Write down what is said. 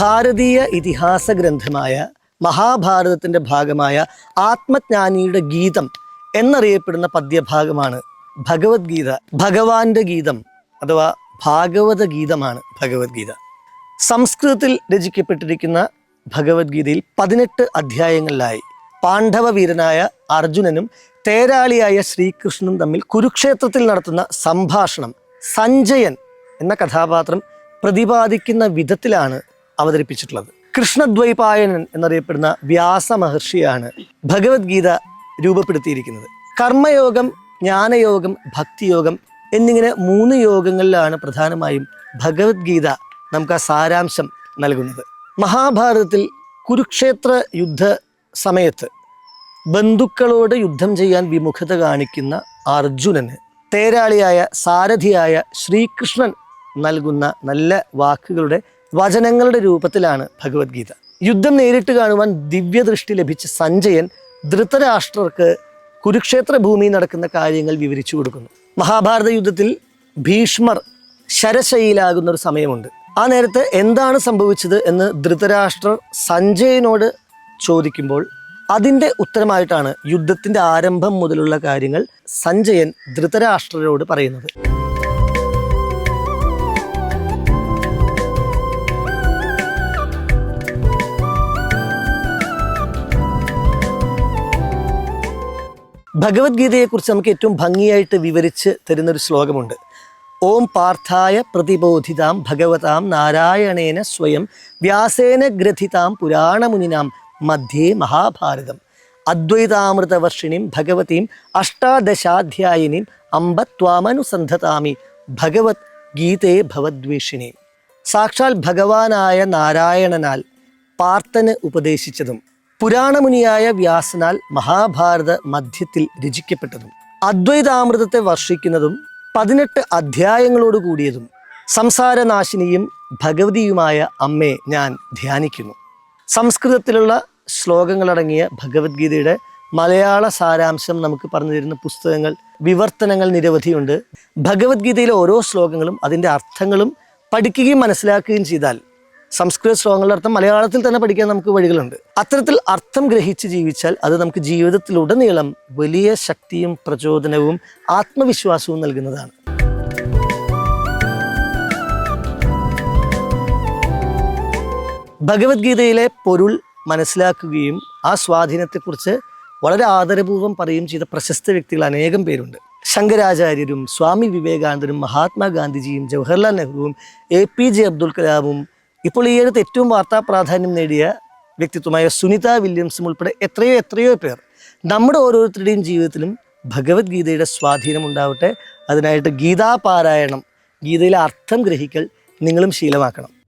ഭാരതീയ ഇതിഹാസ ഗ്രന്ഥമായ മഹാഭാരതത്തിന്റെ ഭാഗമായ ആത്മജ്ഞാനിയുടെ ഗീതം എന്നറിയപ്പെടുന്ന പദ്യഭാഗമാണ് ഭഗവത്ഗീത. ഭഗവാന്റെ ഗീതം അഥവാ ഭാഗവത ഗീതമാണ് ഭഗവത്ഗീത. സംസ്കൃതത്തിൽ രചിക്കപ്പെട്ടിരിക്കുന്ന ഭഗവത്ഗീതയിൽ പതിനെട്ട് അധ്യായങ്ങളിലായി പാണ്ഡവ വീരനായ അർജുനനും തേരാളിയായ ശ്രീകൃഷ്ണനും തമ്മിൽ കുരുക്ഷേത്രത്തിൽ നടത്തുന്ന സംഭാഷണം സഞ്ജയൻ എന്ന കഥാപാത്രം പ്രതിപാദിക്കുന്ന വിധത്തിലാണ് അവതരിപ്പിച്ചിട്ടുള്ളത്. കൃഷ്ണദ്വൈപായനൻ എന്നറിയപ്പെടുന്ന വ്യാസ മഹർഷിയാണ് ഭഗവത്ഗീത രൂപപ്പെടുത്തിയിരിക്കുന്നത്. കർമ്മയോഗം ജ്ഞാനയോഗം ഭക്തിയോഗം എന്നിങ്ങനെ മൂന്ന് യോഗങ്ങളിലാണ് പ്രധാനമായും ഭഗവത്ഗീത നമുക്ക് ആ സാരാംശം നൽകുന്നത്. മഹാഭാരതത്തിൽ കുരുക്ഷേത്ര യുദ്ധ സമയത്ത് ബന്ധുക്കളോട് യുദ്ധം ചെയ്യാൻ വിമുഖത കാണിക്കുന്ന അർജുനന് തേരാളിയായ സാരഥിയായ ശ്രീകൃഷ്ണൻ നൽകുന്ന നല്ല വാക്കുകളുടെ വചനങ്ങളുടെ രൂപത്തിലാണ് ഭഗവത്ഗീത. യുദ്ധം നേരിട്ട് കാണുവാൻ ദിവ്യദൃഷ്ടി ലഭിച്ച സഞ്ജയൻ ധൃതരാഷ്ട്രർക്ക് കുരുക്ഷേത്ര ഭൂമിയിൽ നടക്കുന്ന കാര്യങ്ങൾ വിവരിച്ചു കൊടുക്കുന്നു. മഹാഭാരത യുദ്ധത്തിൽ ഭീഷ്മർ ശരശയിലാകുന്ന ഒരു സമയമുണ്ട്. ആ നേരത്ത് എന്താണ് സംഭവിച്ചത് എന്ന് ധൃതരാഷ്ട്രർ സഞ്ജയനോട് ചോദിക്കുമ്പോൾ അതിന്റെ ഉത്തരമായിട്ടാണ് യുദ്ധത്തിന്റെ ആരംഭം മുതലുള്ള കാര്യങ്ങൾ സഞ്ജയൻ ധൃതരാഷ്ട്രരോട് പറയുന്നത്. ഭഗവത്ഗീതയെക്കുറിച്ച് നമുക്ക് ഏറ്റവും ഭംഗിയായിട്ട് വിവരിച്ച് തരുന്നൊരു ശ്ലോകമുണ്ട്. ഓം പാർത്ഥായ പ്രതിബോധിതാം ഭഗവതാം നാരായണേന സ്വയം വ്യാസേന ഗ്രഥിതാം പുരാണമുനിനാം മധ്യേ മഹാഭാരതം. അദ്വൈതാമൃതവർഷിണീം ഭഗവതീം അഷ്ടാദശാധ്യായിനീം അമ്പത്വാമനുസന്ധതാമി ഭഗവത് ഗീതേ സാക്ഷാൽ ഭഗവാനായ നാരായണനാൽ പാർത്തന് ഉപദേശിച്ചതും പുരാണമുനിയായ വ്യാസനാൽ മഹാഭാരത മധ്യത്തിൽ രചിക്കപ്പെട്ടതും അദ്വൈതാമൃതത്തെ വർഷിക്കുന്നതും പതിനെട്ട് അധ്യായങ്ങളോട് കൂടിയതും സംസാരനാശിനിയും ഭഗവതിയുമായ അമ്മയെ ഞാൻ ധ്യാനിക്കുന്നു. സംസ്കൃതത്തിലുള്ള ശ്ലോകങ്ങളടങ്ങിയ ഭഗവത്ഗീതയുടെ മലയാള സാരാംശം നമുക്ക് പറഞ്ഞു തരുന്ന പുസ്തകങ്ങൾ വിവർത്തനങ്ങൾ നിരവധിയുണ്ട്. ഭഗവത്ഗീതയിലെ ഓരോ ശ്ലോകങ്ങളും അതിന്റെ അർത്ഥങ്ങളും പഠിക്കുകയും മനസ്സിലാക്കുകയും ചെയ്താൽ സംസ്കൃത ശ്ലോകങ്ങളുടെ അർത്ഥം മലയാളത്തിൽ തന്നെ പഠിക്കാൻ നമുക്ക് വഴികളുണ്ട്. അത്തരത്തിൽ അർത്ഥം ഗ്രഹിച്ച് ജീവിച്ചാൽ അത് നമുക്ക് ജീവിതത്തിലുടനീളം വലിയ ശക്തിയും പ്രചോദനവും ആത്മവിശ്വാസവും നൽകുന്നതാണ്. ഭഗവത്ഗീതയിലെ പൊരുൾ മനസ്സിലാക്കുകയും ആ സ്വാധീനത്തെക്കുറിച്ച് വളരെ ആദരപൂർവം പറയുകയും ചെയ്ത പ്രശസ്ത വ്യക്തികൾ അനേകം പേരുണ്ട്. ശങ്കരാചാര്യരും സ്വാമി വിവേകാനന്ദരും മഹാത്മാഗാന്ധിജിയും ജവഹർലാൽ നെഹ്റുവും എ പി ജെ അബ്ദുൽ കലാമും ഇപ്പോൾ ഈ അടുത്ത് ഏറ്റവും വാർത്താ പ്രാധാന്യം നേടിയ വ്യക്തിത്വമായ സുനിത വില്യംസും ഉൾപ്പെടെ എത്രയോ എത്രയോ പേർ നമ്മുടെ ഓരോരുത്തരുടെയും ജീവിതത്തിലും ഭഗവത്ഗീതയുടെ സ്വാധീനം ഉണ്ടാവട്ടെ. അതിനായിട്ട് ഗീതാപാരായണം ഗീതയിലെ അർത്ഥം ഗ്രഹിക്കൽ നിങ്ങളും ശീലമാക്കണം.